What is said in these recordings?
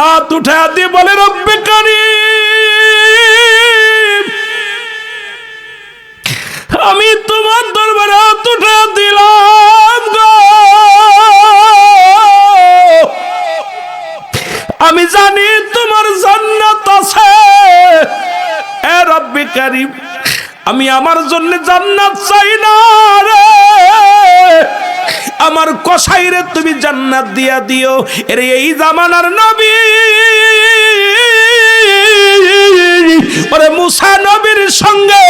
হাত উঠে দিয়ে বলে, রব্বে কারিম, আমি তোমার দরবারে হাত উঠে দিলাম গো। আমি জানি তোমার জান্নাত আছে। এ রব্বি কারিম, আমি আমার জন্য জান্নাত চাই না রে। আমার কসাইরে তুমি জান্নাত দিয়া দিও। এর এই জামানার নবী। ওরে মুসা নবীর সঙ্গে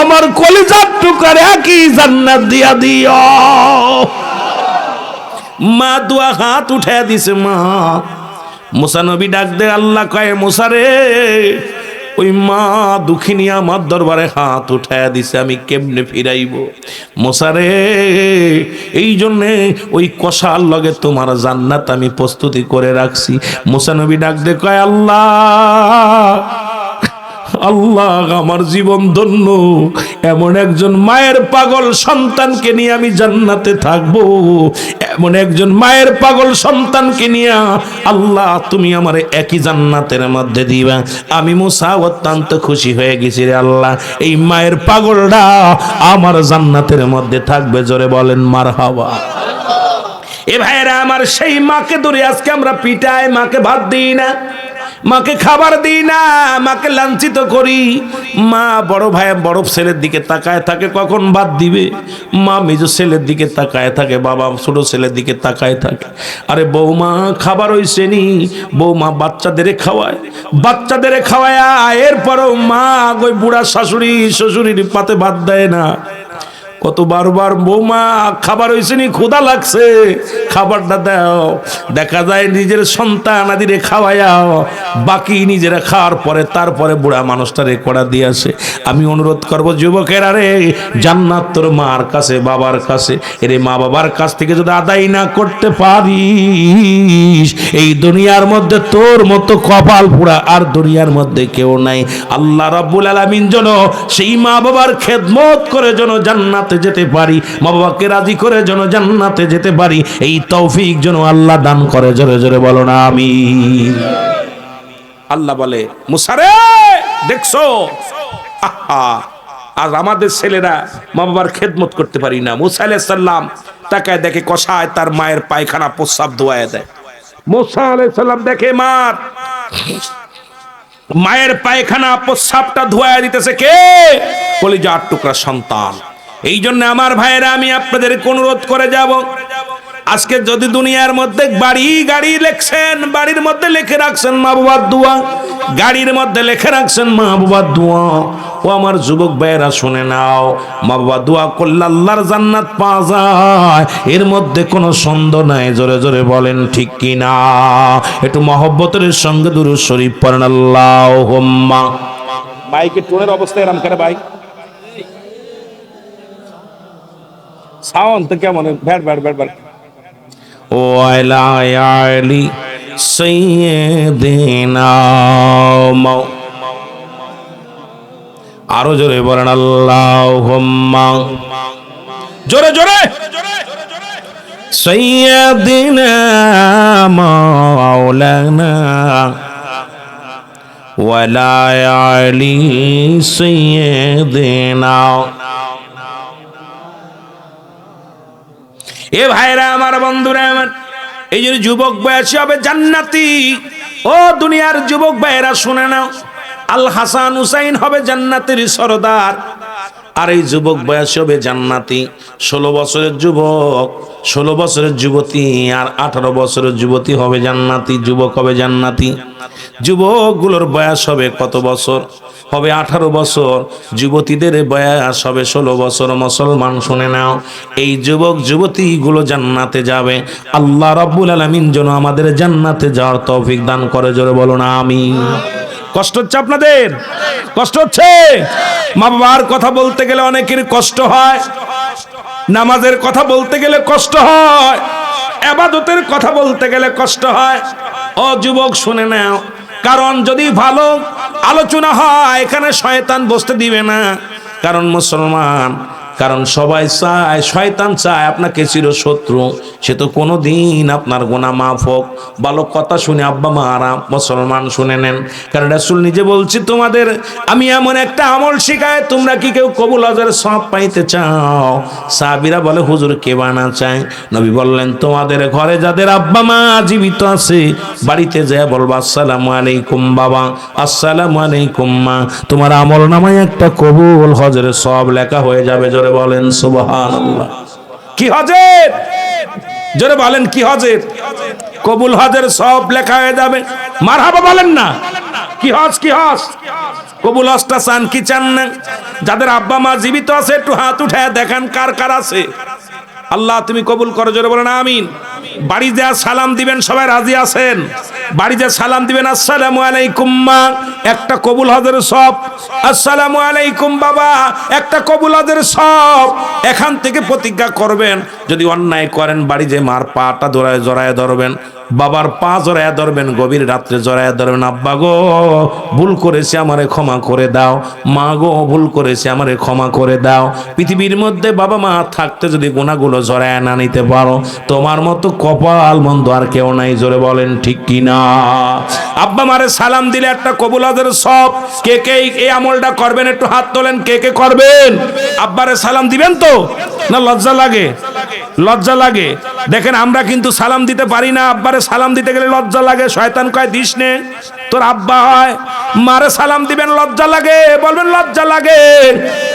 আমার কলিজার টুকারে একই জান্নাত দিয়া দিও। মা দুয়া হাত উঠে দিছে, মা। মুসা নবী ডাক দে, আল্লাহ কয়, মুসা রে ওই মা দুঃখিনী আমার দরবারে হাত উঠায় দিছে, আমি কেমনে ফিরাইব? মশারে এই জন্যে ওই কষার লগে তোমার জান্নাত আমি প্রস্তুতি করে রাখছি। মোসানবী ডাক দে কয়, আল্লাহ আল্লাহ আমার জীবন ধন্য। এমন একজন মায়ের পাগল সন্তানকে নিয়ে আমি জান্নাতে থাকব। এমন একজন মায়ের পাগল সন্তানকে নিয়ে আল্লাহ তুমি আমার একই জান্নাতের মধ্যে দিবা। আমি মুসা অত্যন্ত খুশি হয়ে গেছি রে আল্লাহ। এই মায়ের পাগলটা আমার জান্নাতের মধ্যে থাকবে, জোরে বলেন মার হাওয়া এ ভাইরা আমার সেই মাকে ধরে আজকে আমরা পিটাই মাকে ভাত দিই না। মাকে খাবার দিই না, মাকে লাঞ্ছিত করি। মা বড় ভাই, বড় ছেলের দিকে তাকায় থাকে, কখন বাদ দিবে? মা মেজ ছেলের দিকে তাকায় থাকে, বাবা ছোট ছেলের দিকে তাকায় থাকে। আরে বৌমা, খাবার হইছে নি? বৌমা বাচ্চাদের খাওয়ায় বাচ্চাদের খাওয়ায়, এরপরও মা ওই বুড়া শাশুড়ি, শ্বশুরির পাতে ভাত দেয় না। কত বারবার বৌমা, খাবার হয়েছে নি ক্ষুদা লাগছে। খাবারটা দাও। দেখা যায় নিজের সন্তান আদিরে খাওয়াইয়াও বাকি নিজেরা খাওয়ার পরে তারপরে বুড়া মানুষটারে করা দিয়ে আসে। আমি অনুরোধ করব, যুবকেরা রে জান্নাত তোর মার কাছে, বাবার কাছে। এরে মা বাবার কাছ থেকে যদি আদায় না করতে পারিস, এই দুনিয়ার মধ্যে তোর মতো কপাল পুরা আর দুনিয়ার মধ্যে কেউ নাই। আল্লাহ রাব্বুল আলামিন যেন সেই মা বাবার খেদমত করে যেন জান্নাতে যেতে পারি। মা বাবাকে রাজি করে যেন জান্নাতে যেতে পারি। এই তৌফিক যেন আল্লাহ দান করে। জোরে জোরে বলো না আমি আল্লাহ বলে, মুসারে, দেখছ? আর আমাদের ছেলেরা মা বাবার খেদমত করতে পারি না। মুসা সালাম তাকায় দেখে কষায় তার মায়ের পায়খানা প্রস্রাব ধোয়ায় দেয়। মুসা সালাম দেখে মার। মায়ের পায়খানা প্রস্রাবটা ধোয়া দিতেছে কে? কলিজার টুকরা সন্তান। এই জন্য আমার ভাইয়েরা, আমি আপনাদেরকে অনুরোধ করে যাব। আজকে যদি দুনিয়ার মধ্যে বাড়ি গাড়ি লেখছেন, বাড়ির মধ্যে লিখে রাখছেন মা বাবার দোয়া, গাড়ির মধ্যে লিখে রাখছেন মা বাবার দোয়া, ও আমার যুবক ভাইয়েরা, শুনে নাও মা বাবা দোয়া করলে আল্লাহর জান্নাত পাওয়া যায়। এর মধ্যে কোনো সন্দেহ নাই, জোরে জোরে বলেন, ঠিক কি না? একটু মহব্বতের সঙ্গে দুরু শরীফ পড়েন আল্লাহ হোম্মা বাইকে টোনের অবস্থা এরম করে বাইক সাউন্ড তো কেমন ব্যাট ব্যাট ব্যাট ব্যাট ও আলা আলি সাইয়্যিদিনা মাও আরও জোরে বলেন আল্লাহুম্মা জোরে জোরে সাইয়্যিদিনা মাওলানা ওয়ালা আলি সাইয়্যিদিনা এ ভাইরা আমার বন্ধুরা আমার, এই জন্য যুবক বয়সী হবে জান্নাতি। ও দুনিয়ার যুবক ভাইরা শুনে নাও। আল হাসান হুসাইন হবে জান্নাতের সরদার। আর এই যুবক বয়স হবে জান্নাতি। ষোলো বছরের যুবক, ষোলো বছরের যুবতী আর আঠারো বছরের যুবতী হবে জান্নাতি, যুবক হবে জান্নাতি। যুবকগুলোর বয়স হবে কত বছর? হবে আঠারো বছর। যুবতীদের বয়স হবে ষোলো বছর। মুসলমান, শুনে নাও। এই যুবক, যুবতীগুলো জান্নাতে যাবে। আল্লাহ রব্বুল আলমিন যেন আমাদের জান্নাতে যাওয়ার তৌফিক দান করে। জোরে বলো না আমি কষ্ট হচ্ছে আপনাদের? কষ্ট হচ্ছে? মা বাবার কথা বলতে গেলে অনেকের কষ্ট হয়। নামাজের কথা বলতে গেলে কষ্ট হয়। আবাদতের কথা বলতে গেলে কষ্ট হয়। ও যুবক, শুনে নাও। কারণ যদি ভালো আলোচনা হয়, এখানে শয়তান বসতে দিবে না। কারণ মুসলমান কারণ সবাই চায়, শয়তান চায় আপনাকে চির শত্রু সে তো কোনো দিন আপনার গোনা মাফ হোক। ভালো কথা শুনে আব্বা, মা আরাম মুসলমান শুনে নেন। কারণ রাসুল নিজে বলছি, তোমাদের, আমি এমন একটা আমল শিখায় তোমরা কি কেউ কবুল হাজার সব পাইতে চাও? সাবিরা বলে, হুজুর, কে বানা চায়? নবী বললেন, তোমাদের ঘরে যাদের আব্বা, মা জীবিত আছে, বাড়িতে যায় বলবা, আসসালামু আলাইকুম, বাবা। আসসালামু আলাইকুম, মা। তোমার আমল নামায় একটা কবুল হজরে সব লেখা হয়ে যাবে জোরে বলেন, সুবহানাল্লাহ। কি হজের? জোরে বলেন, কি হজের? কবুল হজের সব লেখা হয়ে যাবে। মারহাবা বলেন না। কি হজ কি হজ? কবুল হজটা চান কি চান না? যাদের আব্বা মা জীবিত আছে, একটু হাত উঠায় দেখেন কার কার আছে। আল্লাহ তুমি কবুল করো, জোরে বলেন, আমিন। বাড়ি যা সালাম দিবেন, সবাই রাজি আছেন? বাড়ি যা সালাম দিবেন, আসসালামু আলাইকুম, মা। একটা কবুল হাজার সব। আসসালামু আলাইকুম, বাবা। একটা কবুল হাজার সব। এখান থেকে প্রতিজ্ঞা করবেন, যদি অন্যায় করেন বাড়ি যে মার পাটা ধরায়, জড়ায় ধরবেন। বাবার পা জড়ায় ধরবেন, গভীর রাত্রে জড়ায় ধরবেন, আব্বা গো, ভুল করেছে, আমারে ক্ষমা করে দাও। মা গো, ভুল করেছে, আমারে ক্ষমা করে দাও। পৃথিবীর মধ্যে বাবা মা থাকতে যদি গুণাগুলো জড়ায় না নিতে পারো, তোমার মতো কপাল মন্দ আর কেউ নাই, জোরে বলেন, ঠিক কি না? আব্বা মারে সালাম দিলে একটা কবুলাদের সব, কে কে এই আমলটা করবেন? একটু হাত তোলেন, কে কে করবেন? আব্বারে সালাম দিবেন তো? না লজ্জা লাগে? লজ্জা লাগে? দেখেন, আমরা কিন্তু সালাম দিতে পারি না আব্বারে সালাম দিতে গেলে লজ্জা লাগে। শয়তান কয়, দিস নে, তোর আব্বা হয়। মারে সালাম দিবেন, লজ্জা লাগে। বলবেন, লজ্জা লাগে।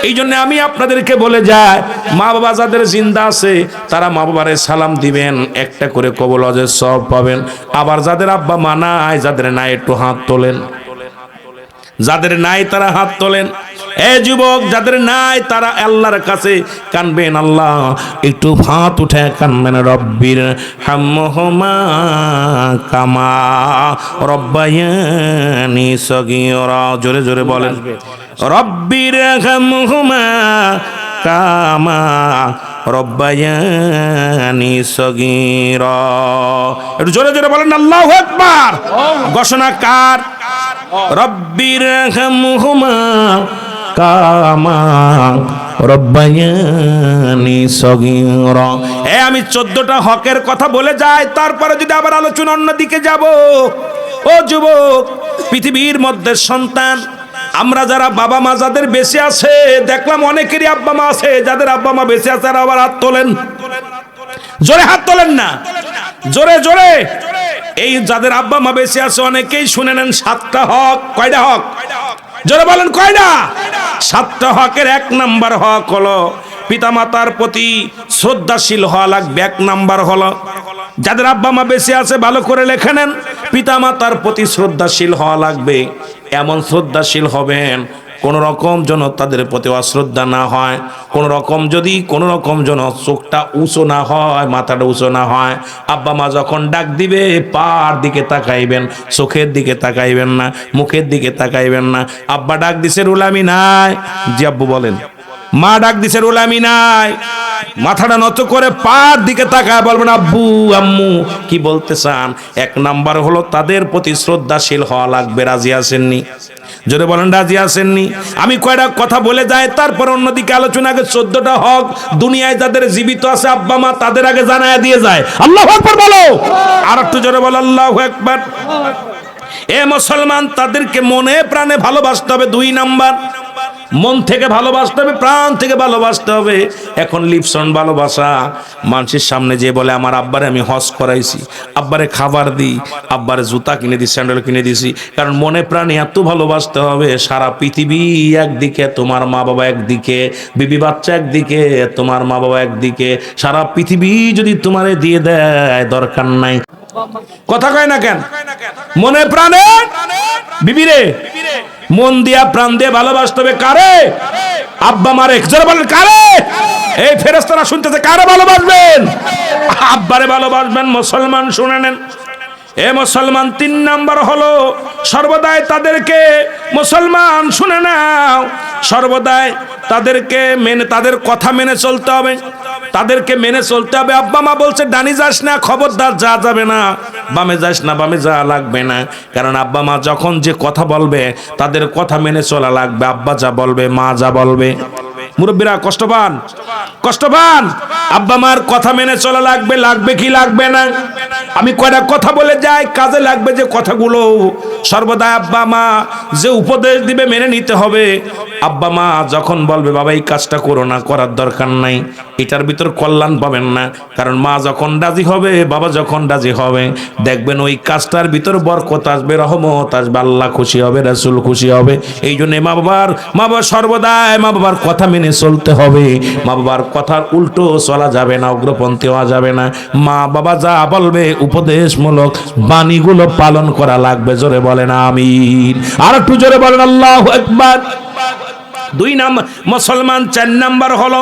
এই জন্য আমি আপনাদেরকে বলে যাই, মা বাবা যাদের জিন্দা আছে, তারা মা বাবারে সালাম দিবেন। একটা করে কবল অজের সব পাবেন। আবার যাদের আব্বা মানায় যাদের না একটু হাত তোলেন। যাদের নাই তারা হাত তোলেন। এ যুবক, যাদের নাই তারা আল্লাহর কাছে কানবেন। আল্লাহ, একটু হাত উঠে কানবেন রব্বির কামা জোরে জোরে বলেন। রব্বির হাম্মহমা কামা রব্বায়ানি সগীরা। একটু জোরে জোরে বলেন, আল্লাহু আকবার। ঘোষণা কার? রব্বির হামহুমা কামা আমি চোদ্দটা হকের কথা বলে যাই, তারপরে যদি আবার আলোচনা অন্যদিকে যাব। ও যুবক, পৃথিবীর মধ্যে সন্তান, আমরা যারা বাবা মা যাদের বেঁচে আছে, দেখলাম অনেকেরই আব্বা মা আছে, যাদের আব্বা মা বেঁচে আছে, তারা আবার হাত তোলেন। জোরে হাত তোলেন না? জোরে জোরে। এই যাদের আব্বা মা বেঁচে আছে, অনেকেই শুনে নেন সাতটা হক। কয়টা হক? জোরে বলেন, কয়টা? সাতটা হকের এক নাম্বার হক হলো, পিতামাতার প্রতি শ্রদ্ধাশীল হওয়া লাগবে, এক নাম্বার হলো। যাদের আব্বা মা বেঁচে আছে, ভালো করে লেখে নেন, পিতামাতার প্রতি শ্রদ্ধাশীল হওয়া লাগবে। এমন শ্রদ্ধাশীল হবেন কোন রকম যেন তাদের প্রতি অশ্রদ্ধা না হয়, কোনো রকম যদি কোন রকম যেন চোখটা উঁচু না হয়, মাথাটা উঁচু না হয়, আব্বা মা যখন ডাক দিবে, পার দিকে তাকাইবেন, চোখের দিকে তাকাইবেন না, মুখের দিকে তাকাইবেন না। আব্বা ডাক দিছে রুলামি নাই। জি আব্বু বলেন। মা ডাক দিছে রুলামি নাই। মাথাটা নত করে পার দিকে তাকায় বলবেন আব্বু, আম্মু, কি বলতে চান? এক নাম্বার হলো, তাদের প্রতি শ্রদ্ধাশীল হওয়া লাগবে, রাজি আসেননি জোরে বলেন, রাজি আসেননি আমি কয়টা কথা বলে যাই, তারপর অন্যদিকে আলোচনা আগে চোদ্দটা হক দুনিয়ায় যাদের জীবিত আছে, আব্বা, মা, তাদের আগে জানায় দিয়ে যায়। আল্লাহ একবার বলো। আর একটু জোরে বলো, আল্লাহ একবার এ মুসলমান, তাদেরকে মনে প্রাণে ভালোবাসতে হবে, দুই নাম্বার। মন থেকে ভালোবাসতে হবে প্রাণ থেকে ভালোবাসতে হবে। এখন লিপসন ভালোবাসা মানুষের সামনে যে বলে আমার আব্বারে আমি হজ করাইছি আব্বারে খাবার দিই আব্বারে জুতা কিনে দিই স্যান্ডেল কিনে দিছি। কারণ মনে প্রাণে এত ভালোবাসতে হবে সারা পৃথিবী একদিকে তোমার মা বাবা একদিকে বিবি বাচ্চা একদিকে তোমার মা বাবা একদিকে। সারা পৃথিবী যদি তোমারে দিয়ে দেয় দরকার নাই। কথা কয় না কেন? মনে প্রাণে? বিবিরে মন দিয়া প্রাণ দিয়ে ভালোবাসতে হবে। কারে? আব্বা মারে। জোরে বলেন, কারে? এই ফেরেস্তারা শুনতেছে, কারে ভালোবাসবেন? আব্বারে ভালোবাসবেন, মুসলমান শুনে নেন। এ মুসলমান তিন নাম্বার হলো, সর্বদাই তাদেরকে মুসলমান শুনে নাও। সর্বদাই তাদেরকে মেনে, তাদের কথা মেনে চলতে হবে। তাদেরকে মেনে চলতে হবে। আব্বা মা বলছে, ডানি যাস না, খবরদার, যা যাবে না। বামে যাস না, বামে যাওয়া লাগবে না। কারণ আব্বা মা যখন যে কথা বলবে, তাদের কথা মেনে চলা লাগবে। আব্বা যা বলবে, মা যা বলবে। মুরব্বীরা, কষ্ট পান? কষ্ট পান? আব্বা মার কথা মেনে চলা লাগবে লাগবে কি লাগবে না? আমি কয়টা কথা বলে যাই, কাজে লাগবে যে কথাগুলো। সর্বদা আব্বা মা যে উপদেশ দিবে মেনে নিতে হবে। আব্বা মা যখন বলবে, বাবা, এই কাজটা করো না, করার দরকার নাই। এটার ভিতর কল্যাণ পাবেন না। কারণ মা যখন রাজি হবে, বাবা যখন রাজি হবে, দেখবেন ওই কাজটার ভিতর বরকত আসবে, রহমত আসবে, আল্লাহ খুশি হবে, রাসূল খুশি হবে। এই জন্য মা বাবার, মা বাবা সর্বদাই মা বাবার কথা মেনে চলতে হবে। মা বাবার কথার উল্টো চলা যাবে না অগ্রপন্থী হওয়া যাবে না। মা বাবা যা বলবে উপদেশমূলক বাণীগুলো পালন করা লাগবে, জোরে বলেন আমি আর একটু জোরে বলেন, আল্লাহ একবার দুই নাম্বার মুসলমান চার নাম্বার হলো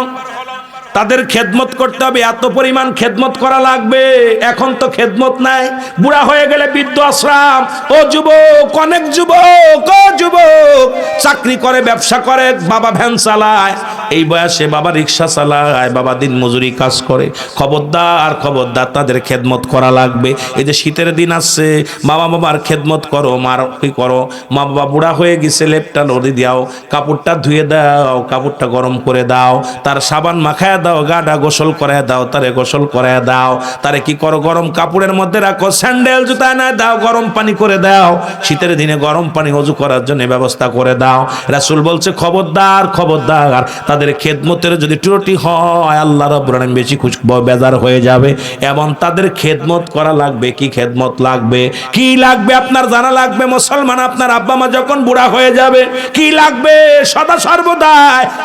তাদের খেদমত করতে হবে, এত পরিমাণ খেদমত করা লাগবে। এখন তো খেদমত নাই, বুড়া হয়ে গেলে বৃদ্ধ আশ্রম। ও যুবক, অনেক যুবক, ও যুবক, চাকরি করে, ব্যবসা করে, বাবা ভ্যান চালায়। এই বয়সে বাবা রিক্সা চালায়, বাবা দিন মজুরি কাজ করে। খবরদার খবরদার, তাদের খেদমত করা লাগবে। এই যে শীতের দিন আসছে বাবা বাবার খেদমত করো, মার কি করো। মা বাবা বুড়া হয়ে গেছে, লেপটা নদী দাও কাপড়টা ধুয়ে দাও, কাপড়টা গরম করে দাও। তার সাবান মাখায় দাও গাটা গোসল করে দাও, তারে গোসল করে দাও। তারে কি করো, গরম কাপড়ের মধ্যে রাখো, স্যান্ডেল, জুতা না দাও, গরম পানি করে দাও। শীতের দিনে গরম পানি অজু করার জন্য ব্যবস্থা করে দাও। রাসূল বলছে, খবরদার খবরদার, তাদের খেদমতের যদি ত্রুটি হয়, আল্লাহ আলামিন বেশি খুশ বেজার হয়ে যাবে। এবং তাদের খেদমত করা লাগবে, কি খেদমত লাগবে? কি লাগবে আপনার জানা লাগবে? মুসলমান আপনার আব্বা মা যখন বুড়া হয়ে যাবে, কি লাগবে? সদা সর্বদা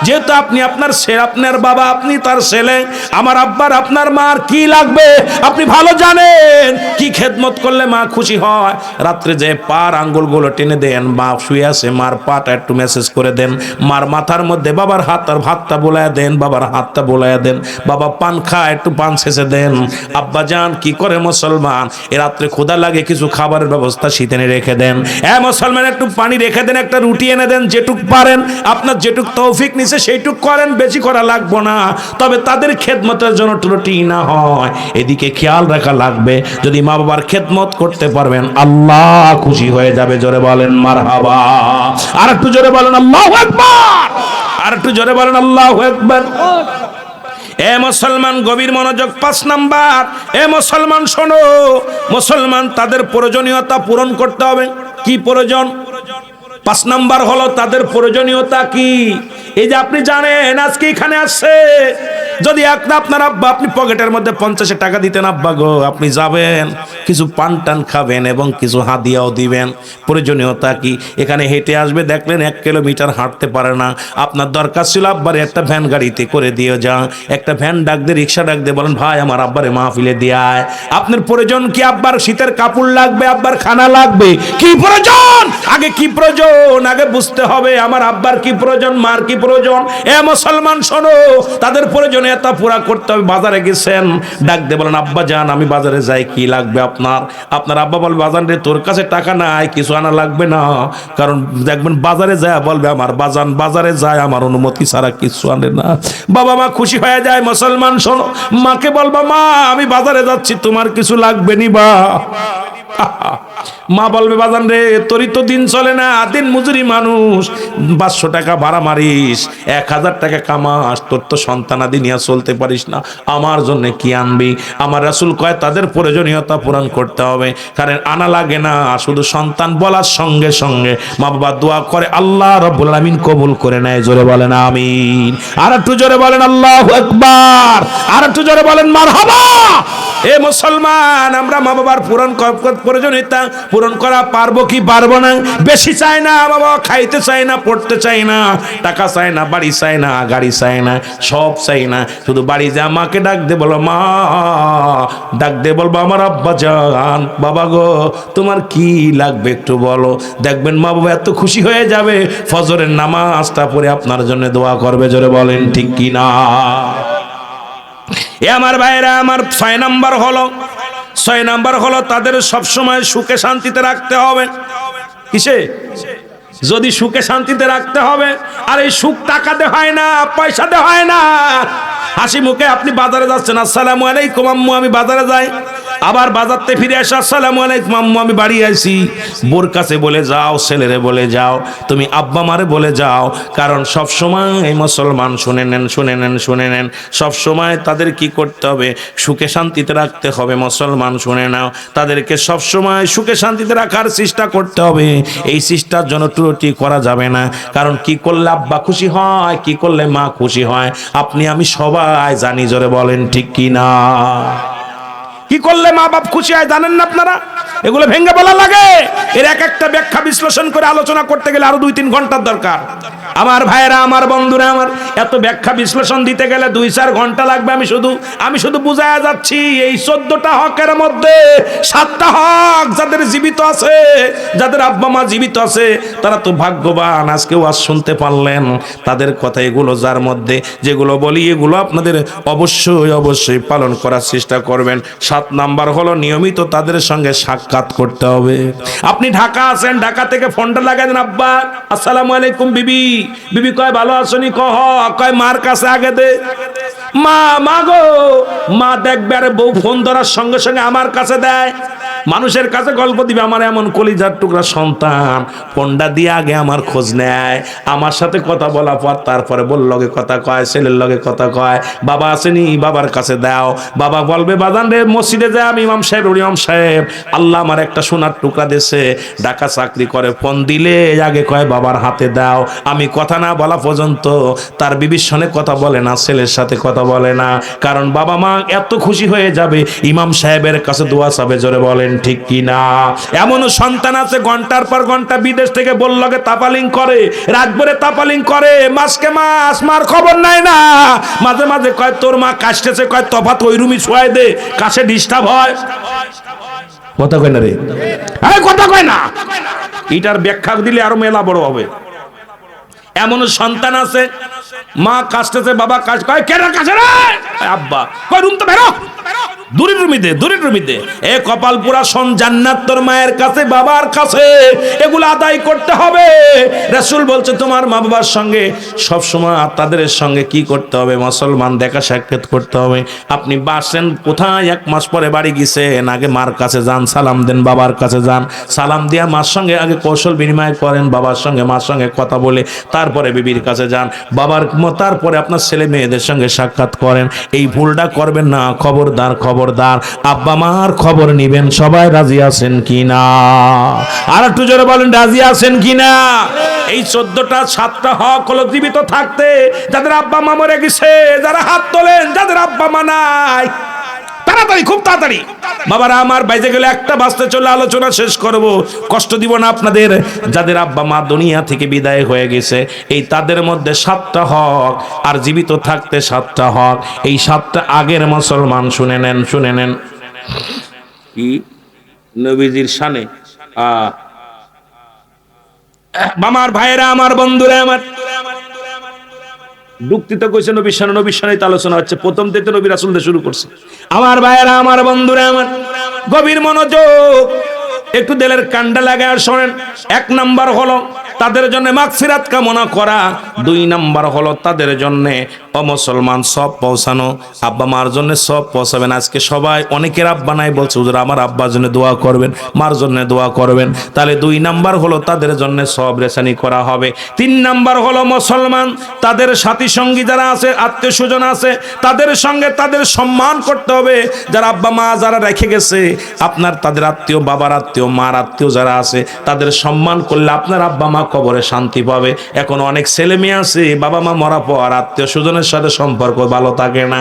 যেহেতু আপনি আপনার সে আপনার বাবা, আপনি তার ছেলে, আমার আব্বার, আপনার মার কি লাগবে? আপনি ভালো জানেন। কি খেদমত করলে মা খুশি হয়? রাত্রে যে পার আঙ্গুলগুলো টেনে দেন, মা শুয়ে আছে, মার পাটা একটু মেসেজ করে দেন, মার মাথার মধ্যে বাবার হাত আর ভাতটা বোলায় দেন, বাবার হাতটা বোলায় দেন, বাবা পান খা একটু পান শেষে দেন। আব্বা যান, কি করে মুসলমান? এ রাত্রে ক্ষুদা লাগে, কিছু খাবারের ব্যবস্থা শীতেনে রেখে দেন। হ্যাঁ মুসলমান, একটু পানি রেখে দেন, একটা রুটি এনে দেন, যেটুক পারেন, আপনার যেটুক তৌফিক নিছে, সেইটুক করেন, বেশি করা লাগবো না। তবে তাদের খেদমতের জন্য ত্রুটি না হয়। এদিকে খেয়াল রাখা লাগবে, যদি মা বাবার খেদমত করতে পারবেন, আল্লাহ খুশি হয়ে যাবে, জোরে বলেন মার হাবা আর একটু জোরে বলেন, আল্লাহ আর একটু জোরে বলেন, আল্লাহ এ মুসলমান, গভীর মনোযোগ, পাঁচ নাম্বার। এ মুসলমান, শোনো, মুসলমান, তাদের প্রয়োজনীয়তা পূরণ করতে হবে। কি প্রয়োজন? পাঁচ নাম্বার হলো, তাদের প্রয়োজনীয়তা কি? এই যে আপনি জানেন আজকে এখানে আসছে। যদি একটা আপনার আব্বা, আপনি পকেটের মধ্যে পঞ্চাশে টাকা দিতেন, আব্বা গো, আপনি যাবেন। কিছু পান টান খাবেন এবং কিছু হাদিয়াও দিবেন। প্রয়োজনীয়তা কি? এখানে হেঁটে আসবে, দেখলেন এক কিলোমিটার হাঁটতে পারে না। আপনার দরকার ছিল আব্বারে একটা ভ্যান গাড়িতে করে দিয়ে যা একটা ভ্যান ডাক দিয়ে, রিক্সা ডাক দিয়ে বলেন, ভাই, আমার আব্বারে মাহফিলে দিয়ায় আপনার প্রয়োজন কি আব্বার? শীতের কাপড় লাগবে, আব্বার খানা লাগবে। কি প্রয়োজন? আগে কি প্রয়োজন? আগে বুঝতে হবে, আমার আব্বার কি প্রয়োজন, মার কি প্রয়োজন। এ মুসলমান, শোনো, তাদের প্রয়োজনীয়তা পুরা করতে হবে। বাজারে গেছেন, ডাক দিয়ে বলেন, আব্বা যান, আমি বাজারে যাই, কি লাগবে আপনার? আপনার আব্বা বলবে বাজান রে, তোর কাছে টাকা নাই, কিছু আনা লাগবে না। কারণ দেখবেন, বাজারে যায় বলবে আমার, বাজান, বাজারে যায়, আমার অনুমতি ছাড়া কিছু আনে না। বাবা মা খুশি হয়ে যায়, মুসলমান, শোনো। মাকে বলবা, মা, আমি বাজারে যাচ্ছি, তোমার কিছু লাগবে নি, বা। মা বলবে, বাজান রে, তোরই তো দিন চলে না, দিন মজুরি মানুষ। পাঁচশো টাকা ভাড়া মারিস এক হাজার টাকা কামাস তোর তো সন্তানাদি নিয়ে চলতে পারিস না। আমার জন্য কি আনবি? আমার রাসুল কয়, তাদের প্রয়োজনীয়তা পূরণ করতে হবে। কারণ আনা লাগে না শুধু সন্তান বলার সঙ্গে সঙ্গে মা বাবা দোয়া করে, আল্লাহ রব্বুল আলামিন কবুল করে নেয়। জোরে বলেন আমিন। আর একটু জোরে বলেন আল্লাহ একবার আর একটু জোরে বলেন মারহাবা। এ মুসলমান, আমরা মা বাবার পূরণ প্রয়োজনীয়তা পূরণ করা পারব কি পারব না? বেশি চাই না বাবা, খাইতে চাই না, পড়তে চাই না, টাকা চাই না, বাড়ি চাই না, গাড়ি চাই না, সব চাই না। শুধু বাড়ি যা, মাকে ডাক দে বলো, মা, ডাক দে বলব আমার আব্বা যান। বাবা গো, তোমার কি লাগবে একটু বলো? দেখবেন মা বাবা এত খুশি হয়ে যাবে, ফজরের নামাজটা পরে আপনার জন্য দোয়া করবে, জোরে বলেন ঠিক কি না এ আমার ভাইরা, আমার ছয় নাম্বার হলো, ছয় নাম্বার হলো তাদের সবসময় সুখে শান্তিতে রাখতে হবে। কিসে? যদি সুখে শান্তিতে রাখতে হবে, আর এই সুখ টাকাতে হয় না, পয়সাতে হয় না। হাসি মুখে আপনি বাজারে যাচ্ছেন, আসসালামু আলাইকুম আম্মু, আমি বাজারে যাই। আবার বাজারতে ফিরে আসো আসসালামু আলাইকুম আম্মু, আমি বাড়ি আইছি। বোর কাছে বলে, যাও, ছেলেরে বলে যাও, তুমি আব্বা মারে বলে যাও। কারণ সব সময় এই মুসলমান, শুনে নেন শুনে নেন শুনে নেন। সব সময় তাদের কি করতে হবে? সুখে শান্তিতে রাখতে হবে, মুসলমান, শুনে নাও। তাদেরকে সব সময় সুখে শান্তিতে রাখার চেষ্টা করতে হবে। এই চেষ্টার জন্য ত্রুটি করা যাবে না। কারণ কি করলে আব্বা খুশি হয়, কি করলে মা খুশি হয়, আপনি আমি সবাই জানি, জোরে বলেন, ঠিক কি না কি করলে মা বাপ খুশি হয় জানেন না আপনারা? এগুলো ভেঙে বলা লাগে। এর এক একটা ব্যাখ্যা বিশ্লেষণ করে আলোচনা করতে গেলে আরও দুই তিন ঘণ্টার দরকার। আমার ভাইয়েরা, আমার বন্ধুরা, আমার এত ব্যাখ্যা বিশ্লেষণ দিতে গেলে দুই চার ঘণ্টা লাগবে আমি শুধু আমি শুধু বুঝায়া যাচ্ছি, এই চোদ্দটা হকের মধ্যে সাতটা হক যাদের জীবিত আছে, যাদের আব্বা মা জীবিত আছে, তারা তো ভাগ্যবান, আজকে ওয়াজ শুনতে পারলেন। তাদের কথা এগুলো যার মধ্যে, যেগুলো বলি, এগুলো আপনাদের অবশ্যই অবশ্যই পালন করার চেষ্টা করবেন। সাত নাম্বার হলো নিয়মিত তাদের সঙ্গে সাক্ষাৎ করতে হবে। আপনি ঢাকা আছেন, ঢাকা থেকে ফোনটা লাগাই দেন, আব্বা, আসসালামু আলাইকুম বিবি। বিবি কয়, ভালো আছনি কহ কয়, মার কাছে আগে দে। মা মা গো, মা দেখবে, আরে বউ ফোন ধরার সঙ্গে সঙ্গে আমার কাছে দেয়। মানুষের কাছে গল্প দিবে, আমার এমন কলিজার টুকরা সন্তান। ফোনটা দিয়ে আগে আমার খোঁজ নেয়। আমার সাথে কথা বলা পর তারপরে বল লগে কথা কয়, ছেলের লগে কথা কয়, বাবা আসেনি, বাবার কাছে দাও। বাবা বলবে, বাজান রে মসজিদে যায় আমি ইমাম সাহেব ইমাম সাহেব। আল্লাহ আমার একটা সোনার টুকরা দেশে ডাকা চাকরি করে, ফোন দিলে আগে কয়, বাবার হাতে দাও। আমি কথা না বলা পর্যন্ত তার বিবির সঙ্গে কথা বলে না, ছেলের সাথে কথা বলে না। কারণ বাবা মা এত খুশি হয়ে যাবে, ইমাম সাহেবের কাছে দোয়া চাবে, জোরে বলেন, ঠিক কি না? এমনও সন্তান আছে, ঘণ্টার পর ঘণ্টা বিদেশ থেকে বললগে তাপালিং করে, রাত ভরে তাপালিং করে, মাসকে মাস, মার খবর নাই না। মাঝে মাঝে কয়, তোর মা কাশতেছে, কয়, তফাত ওই রুমি শোয়াই দে কাছে ডিস্টার্ব হয় কথা কয় না রে? আরে কথা কয় না। এটার ব্যাখ্যা দিলে আরও মেলা বড় হবে। এমন সন্তান আছে, মা কাশতেছে, বাবা কাজ কয় কেন কাছে রে? আব্বা। কয়, রুম তো বেরো। মায়ের কাছে, বাবার কাছে। এগুলো আদায় করতে হবে। রাসূল বলছে, তোমার মা বাবার সঙ্গে, সব তাদের সঙ্গে কি করতে হবে? মুসলমান দেখা সাক্ষাৎ করতে হবে। আপনি বাসেন কোথায়? এক মাস পরে বাড়ি গেছেন। আগে মার কাছে যান, সালাম দেন, বাবার কাছে যান। সালাম দিয়া মার সঙ্গে আগে কৌশল বিনিময় করেন, বাবার সঙ্গে মার সঙ্গে কথা বলে, তারপরে বিবির কাছে যান। বাবার তারপরে আপনার ছেলে মেয়েদের সঙ্গে সাক্ষাৎ করেন। এই ভুলটা করবেন না খবরদার খবরদার। আব্বা মার খবর নিবেন, সবাই রাজি আছেন কি না আর একটু জোরে বলেন, রাজি আছেন কি না এই চোদ্দটা, সাতটা হক হলো জীবিত থাকতে, যাদের আব্বা মা মরে গেছে, যারা হাত তোলেন, যাদের আব্বা মা নাই তাড়াতাড়ি খুব তাড়াতাড়ি। বাবারা আমার বাইজে গেলে একটা বাঁচতে চলে আলোচনা শেষ করব। কষ্ট দিব না আপনাদের। যাদের আব্বা মা দুনিয়া থেকে বিদায় হয়ে গেছে এই তাদের মধ্যে সাতটা হক আর জীবিত থাকতে সাতটা হক। এই সাতটা আগের মুসলমান শুনে নেন শুনে নেন। কি? নবীজির শানে? আ। আমার ভাইয়েরা আমার বন্ধুরা আমার দুঃখিত কইছে নবী সানে নবী সানে আলোচনা হচ্ছে। প্রথম থেকে নবী রাসূল শুরু করছে। আমার ভাইয়েরা, আমার বন্ধুরা, আমার গভীর মনোযোগ, একটু দেলের কান্ডা লাগায় শোনেন, এক নাম্বার হলো তাদের জন্য মাগফিরাত কামনা করা। দুই নাম্বার হলো তাদের জন্য অমুসলমান সব পৌঁছানো। আব্বা মার জন্য সব পৌঁছাবেন। আজকে সবাই অনেকের আব্বা নাই বলছে, হুজুর, আমার আব্বার জন্য দোয়া করবেন, মার জন্য দোয়া করবেন। তাহলে দুই নাম্বার হলো তাদের জন্য সব রেশানি করা হবে। তিন নাম্বার হলো, মুসলমান, তাদের সাথী সঙ্গী যারা আছে আত্মীয় স্বজন আছে, তাদের সঙ্গে তাদের সম্মান করতে হবে। যারা আব্বা মা যারা রেখে গেছে, আপনার তাদের আত্মীয় বাবার আত্মীয়, মার আত্মীয় যারা আছে, তাদের সম্মান করলে আপনার আব্বা মা কবরে শান্তি পাবে। এখন অনেক ছেলে মেয়ে আছে, বাবা মা মরা পর আত্মীয় স্বজনের সাথে সম্পর্ক ভালো থাকে না।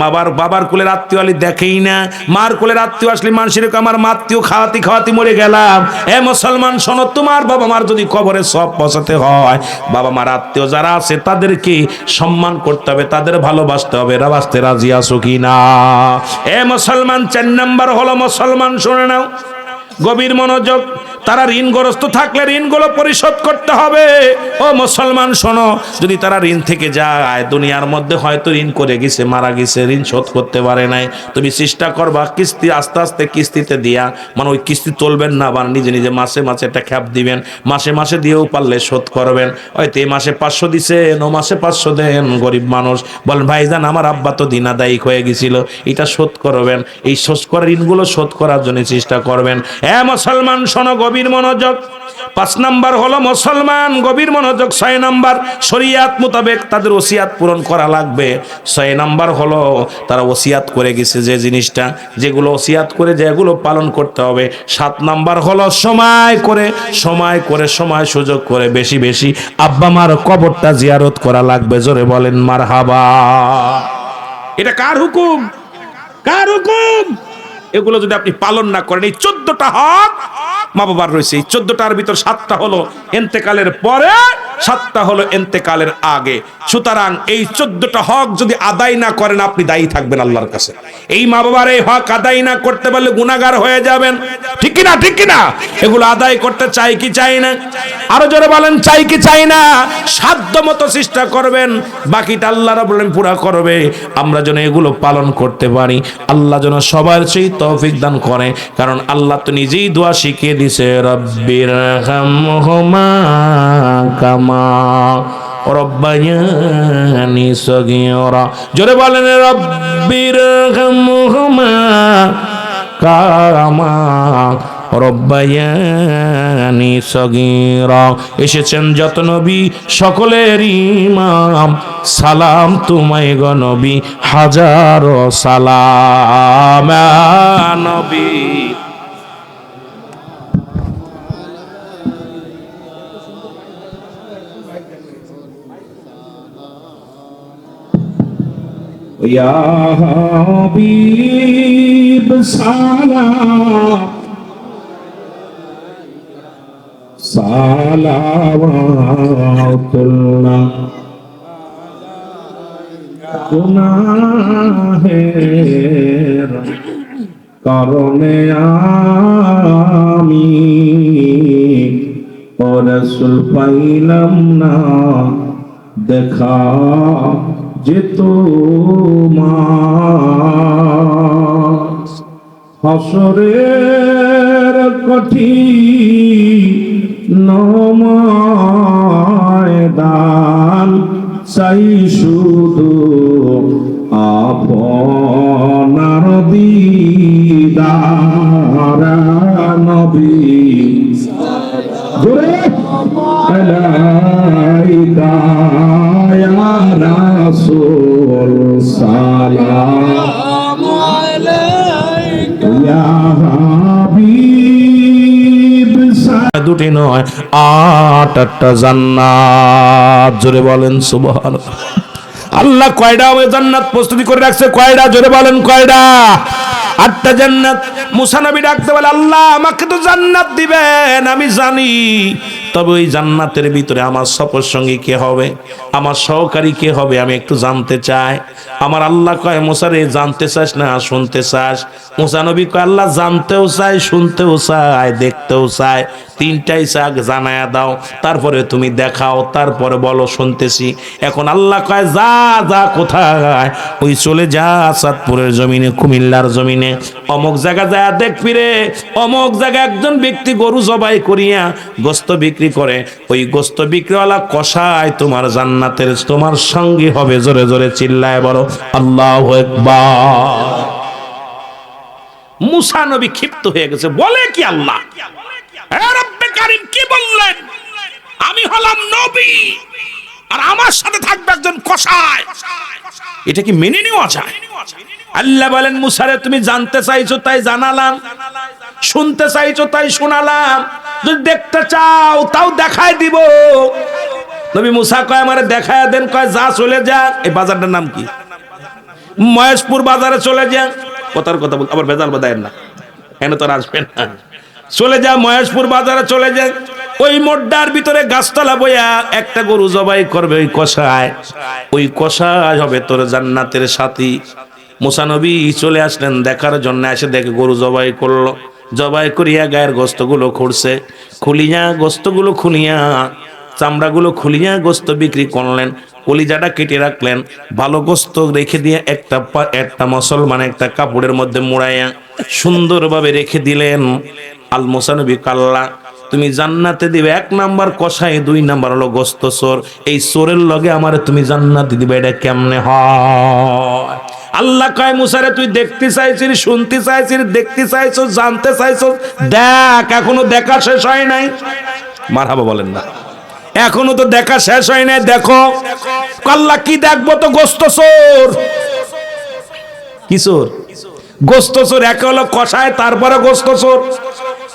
বাবার বাবার কুলের আত্মীয় আলি দেখেই না। মার কুলের আত্মীয় আসলে মানুষের আমার মাত্মীয় খাওয়াতি খাওয়াতি মরে গেলাম। এ মুসলমান, শোনো, তোমার বাবা মার যদি কবরে সব পৌঁছাতে হয়, বাবা মার আত্মীয় যারা আছে তাদেরকে সম্মান করতে হবে, তাদের ভালোবাসতে হবে। রাবাসতে রাজি আসো কি না? এ মুসলমান, চার নাম্বার হলো মুসলমান, শুনে নাও। গভীর মনোযোগ তারা ঋণগ্রস্ত থাকলে ঋণগুলো পরিশোধ করতে হবে। ও মুসলমান, শোনো, যদি তারা ঋণ থেকে যায়, দুনিয়ার মধ্যে হয়তো ঋণ করে গেছে, মারা গেছে, ঋণ শোধ করতে পারে নাই। তুমি চেষ্টা করবা, কিস্তি আস্তে আস্তে কিস্তিতে দিয়া মানে ওই কিস্তি তুলবেন না বা নিজে নিজে মাসে মাসে একটা খ্যাপ দিবেন, মাসে মাসে দিয়েও পারলে শোধ করবেন। হয়তো এই মাসে পাঁচশো দিছেন, ও মাসে পাঁচশো দেন, গরিব মানুষ। বলেন, ভাইজান, আমার আব্বা তো দিনাদায়িক হয়ে গেছিল, এটা শোধ করবেন। এই শোধ করার ঋণগুলো শোধ করার জন্য চেষ্টা করবেন। হ্যাঁ মুসলমান, শোনো, গভীর মনোযোগ। পাঁচ নাম্বার হলো মুসলমান, গভীর মনোযোগ। ছয় নাম্বার, শরিয়াত মোতাবেক তাদের ওসিয়াত পূরণ করা লাগবে। ছয় নাম্বার হলো তারা ওসিয়াত করে গেছে যে জিনিসটা, যেগুলো ওসিয়াত করে যেগুলো পালন করতে হবে। সাত নাম্বার হলো সময় করে সময় করে, সময় সুযোগ করে বেশি বেশি আব্বা মার কবরটা জিয়ারত করা লাগবে। জোরে বলেন মার হাবা এটা কার হুকুম? কার হুকুম? এগুলো যদি আপনি পালন না করেন, এই চোদ্দটা হক মা বাবার রয়েছে। চোদ্দটার ভিতর সাতটা হলো এন্তেকালের পরে, সাতটা হলো এন্তেকালের আগে। সুতরাং এই চোদ্দটা হক যদি আদায় না করেন, আপনি দায়ী থাকবেন আল্লাহর কাছে। এই মা বাবার এই হক আদায় না করতে পারলে গুণাগার হয়ে যাবেন। ঠিক কি না ঠিক কি না এগুলো আদায় করতে চাই কি চাই না? আরও জোরে বলেন চাই কি চাই না? সাধ্য মতো চেষ্টা করবেন, বাকিটা আল্লাহ আলামিন পুরা করবে। আমরা যেন এগুলো পালন করতে পারি। আল্লাহ যেন সবার সেই তৌফিক দান করে। কারণ আল্লাহ তো নিজেই দোয়া শিখিয়ে দিছে রব্বির হামহুমা কামা রব্বায়ানি সগীরা। জোরে বলেন, রব্বির হামহুমা কামা রব্বায়ানি সগীরা। এসেছেন যত নবী, সকলের ইমাম। সালাম তোমায় গো নবী, হাজারো সালাম। নবী। يا حبيب سلام صلوات الله গুনাহের কারণে আমি পরশুল পাইলাম না দেখা যেত হসরের কঠি নময়দান চাই শুধু আপনার দিদার নবী। জোরে। রাসূল সালাম দুটি নয়, আট আটটা জান্নাত। জোরে বলেন সুবহানাল্লাহ। আল্লাহ কয়টা জান্নাত প্রস্তুতি করে রাখছে? কয়টা জোরে বলেন কয়টা আটটা জান্নাত। মুসা নবী ডাকতে বলে, আল্লাহ আমাকে তো জান্নাত দিবেন, আমি জানি। তবে ওই জান্নাতের ভিতরে আমার সফর সঙ্গী কে হবে? আমার সহকারী কে হবে? আমি একটু জানতে চাই। আমার আল্লাহ কয় মুসারে জানতে চাস না? শুনতে চাস। মুসা নবী কয়, আল্লাহ জানতেও চাই শুনতেও চাই দেখতেও চাই তিনটাই চাক জানায়া দাও। তারপরে তুমি দেখাও, তারপরে বলো, শুনতেছি। এখন আল্লাহ কয়, যা যা, কোথায়? ওই চলে যা সাতপুরের জমিনে, কুমিল্লার জমিনে। অমুক জায়গা যায় দেখবি রে অমুক জায়গা একজন ব্যক্তি গরু জবাই করিয়া গোস্ত বিক্রি করে। ওই গোস্ত বিক্রিওয়ালা কষায় তোমার জান্নাতের, তোমার সঙ্গী হবে। জোরে জোরে চিল্লায় বলো, আল্লাহ মুসা ক্ষিপ্ত হয়ে গেছে, বলে কি আল্লাহ? কি বললেন? আমি হলাম নবী। আর আমার সাথে থাকবে একজন কসাই। এটা কি মেনে নেওয়া যায়? আল্লাহ বলেন, মুসারে, তুমি জানতে চাইছো, তাই জানালাম। শুনতে চাইছো, তাই শোনালাম। যদি দেখতে চাও, তাও দেখাই দিব। নবী মুসা কয়, আমারে দেখায় দেন, কয়, যা চলে যা এই বাজারটার নাম কি? মহেশপুর বাজারে চলে যা কথার কথা বল, আবার বেজাল বাদায়েন না। কেন তোর আসবেন না। চলে যা মহেশপুর বাজারে চলে যা ওই মোড্ডার ভিতরে গাছতলা বইয়া একটা গরু জবাই করবে, ওই কষায়। ওই কষায় হবে তোর জান্নাতের সাথী। মুসানবী চলে আসলেন দেখার জন্য, এসে দেখে গরু জবাই করল। জবাই করিয়া গায়ের গোস্তগুলো খুঁড়ছে। খুলিয়া গোস্তগুলো খুলিয়া, চামড়াগুলো খুলিয়া গোস্ত বিক্রি করলেন। কলিজাটা কেটে রাখলেন। ভালো গোস্ত রেখে দিয়ে একটা একটা মুসলমান একটা কাপড়ের মধ্যে মোড়াইয়া সুন্দরভাবে রেখে দিলেন। আল মোসানবী কাল্লা। তুমি জান্নাতে দিবে এক নাম্বার কষাই দুই নাম্বার হলো গোস্ত চোর। এই চোরের লগে আমারে তুমি জান্নাতে দিবে, এটা কেমনে হয়? আল্লাহ কয়, মুসারে, তুই দেখতে চাইছিস, শুনতে চাইছিস, দেখতে চাইছো জানতে চাইছো দেখ, এখনও দেখা শেষ হয় নাই। মারহাবা বলেন না। এখনও তো দেখা শেষ হয় নাই, দেখো। আল্লাহ, কি দেখব তো, গোস্ত চোর? কিশোর গোস্ত চোর, একে হলো কষায়, তারপরে গোস্ত চোর।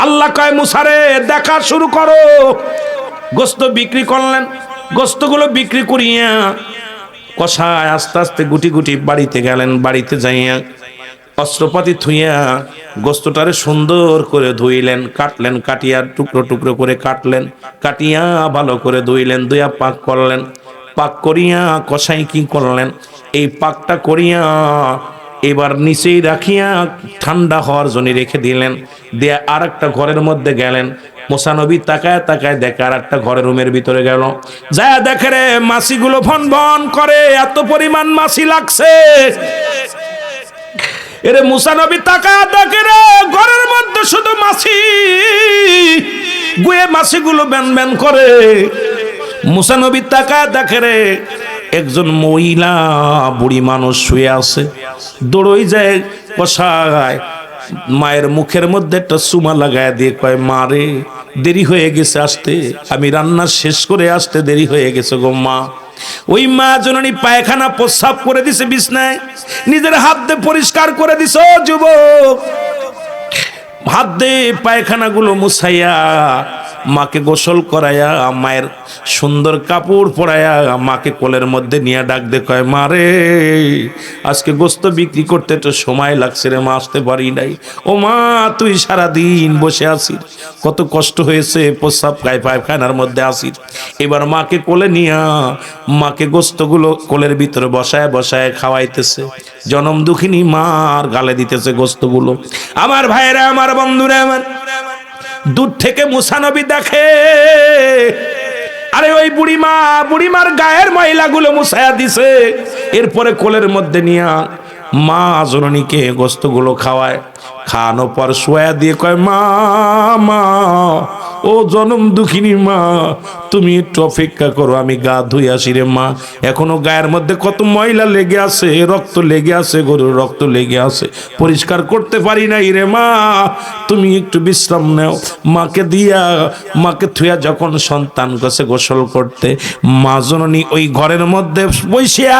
আল্লাহ কয়, মুসারে, দেখা শুরু করো। গোস্ত বিক্রি করলেন। গোস্তগুলো বিক্রি করিয়া কষায় আস্তে আস্তে গুটি গুটি বাড়িতে গেলেন। বাড়িতে যাইয়া অস্ত্রপাতি থুইয়া গোস্তটারে সুন্দর করে ধুইলেন, কাটলেন, কাটিয়া টুকরো টুকরো করে কাটলেন, কাটিয়া ভালো করে ধুইলেন দুইয়া পাক করলেন। পাক করিয়া কষাই কি করলেন? এই পাকটা করিয়া এবার নিচেই রাখিয়া ঠান্ডা হওয়ার জন্য রেখে দিলেন। দিয়ে আর একটা ঘরের মধ্যে গেলেন। মোসানবী তাকায় তাকায় দেখে আর একটা ঘরের রুমের ভিতরে গেল। যা দেখে রে মাছিগুলো ভন ভন করে, এত পরিমাণ মাছি লাগছে। এরে মুসানবী তাকা দেখে রে, ঘরের মধ্যে শুধু মাছি গুয়ে মাছিগুলো ব্যান ব্যান করে। মুসানবী তাকা দেখে রে একজন মহিলা বুড়ি মানুষ শুয়ে আছে। দৌড়ই যায় কষায় মায়ের মুখের মধ্যে একটা সুমা লাগায় দিয়ে কয়, মা রে, দেরি হয়ে গেছে আসতে। আমি রান্না শেষ করে আসতে দেরি হয়ে গেছে গো মা। ওই মা জননী পায়খানা প্রস্রাব করে দিছে বিছনায়। নিজের হাত দিয়ে পরিষ্কার করে দিছ যুবক, হাত দিয়ে পায়খানাগুলো মুছাইয়া মাকে গোসল করাইয়া মায়ের সুন্দর কাপড় পরাইয়া মাকে কোলের মধ্যে নিয়ে ডাক দে কয়, মা রে, আজকে গোস্ত বিক্রি করতে তো সময় লাগছে রে, মা আসতে পারি নাই। ও মা, তুই সারা দিন বসে আছিস, কত কষ্ট হয়েছে, প্রস্রাব গায়ে পায়খানার মধ্যে আসিস এবার মাকে কোলে নিয়া, মাকে গোস্তগুলো কোলের ভিতরে বসায় বসায় খাওয়াইতেছে। জনম দুঃখিনী মার গালে দিতেছে গোস্তগুলো। আমার ভাইরা আমার বন্ধুরা, আমার দূর থেকে মুসানবী দেখে। আরে ওই বুড়িমা, বুড়িমার গায়ের মহিলাগুলো মুসায়া দিছে। এরপরে কোলের মধ্যে নিয়া মা জননীকে গোস্তগুলো খাওয়ায়। খাওয়ানো পর শোয়া দিয়ে কয়, মা মা ও জনম দুঃখিনী মা, তুমি একটু অপেক্ষা করো, আমি গা ধুই আসি রে মা। এখনও গায়ের মধ্যে কত ময়লা লেগে আছে, রক্ত লেগে আছে, গরুর রক্ত লেগে আছে। পরিষ্কার করতে পারি নাই রে মা, তুমি একটু বিশ্রাম নেও। মাকে দিয়া, মাকে থুয়া যখন সন্তান কাছে গোসল করতে, মা জননী ওই ঘরের মধ্যে বসিয়া